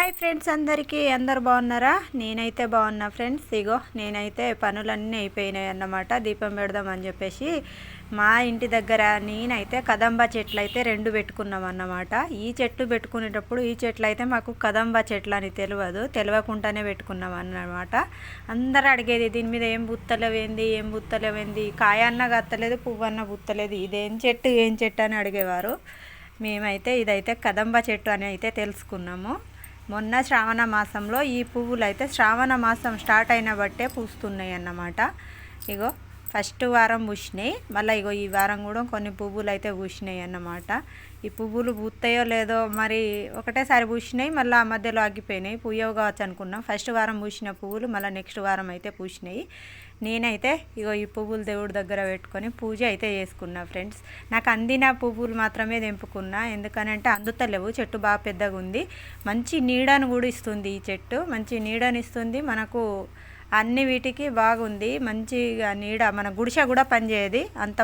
Hi friends అందరికీ అందరు బాగున్నారా? నేనైతే బాగున్నా ఫ్రెండ్స్. ఇగో నేనైతే పనులన్నీ అయిపోయినాయి అన్నమాట. దీపం పెడదామని చెప్పేసి మా ఇంటి దగ్గర నేనైతే కదంబ చెట్లు అయితే రెండు పెట్టుకున్నాం అన్నమాట. ఈ చెట్టు పెట్టుకునేటప్పుడు ఈ చెట్లు అయితే మాకు కదంబ చెట్లు అని తెలియదు తెలియకుండానే పెట్టుకున్నాం అన్నమాట. అందరు అడిగేది దీని మీద ఏం బుత్తలేవేంది? ఏం బుత్తలేవేంది? కాయ అన్న గత్తలేదు పువ్వు అన్న బుత్తలేదు. ఇదేం చెట్టు ఏం చెట్టు? అని అడిగేవారు. మేమైతే ఇదైతే కదంబ చెట్టు అని అయితే తెలుసుకున్నాము. మొన్న శ్రావణ మాసంలో ఈ పువ్వులు అయితే శ్రావణ మాసం స్టార్ట్ అయిన బట్టే పూస్తున్నాయి అన్నమాట ఇగో ఫస్ట్ వారం పూసినాయి. మళ్ళీ ఇగో ఈ వారం కూడా కొన్ని పువ్వులు అయితే పూసినాయి అన్నమాట. ఈ పువ్వులు పూస్తాయో లేదో మరి ఒకటేసారి పూసినాయి మళ్ళీ ఆ మధ్యలో ఆగిపోయినాయి. పూయవు కావచ్చు అనుకున్నాం. ఫస్ట్ వారం పూసిన పువ్వులు మళ్ళీ నెక్స్ట్ వారం అయితే పూసినాయి. నేనైతే ఇగో ఈ పువ్వులు దేవుడి దగ్గర పెట్టుకొని పూజ అయితే చేసుకున్నా ఫ్రెండ్స్. నాకు అందిన పువ్వులు మాత్రమే తెంపుకున్నా. ఎందుకనంటే అందుతలేవు చెట్టు బాగా పెద్దగా ఉంది మంచి నీడను కూడా ఇస్తుంది ఈ చెట్టు. మంచి నీడని ఇస్తుంది మనకు అన్ని వీటికి బాగుంది మంచిగా నీడ మన గుడిసె కూడా పనిచేయదు. అంత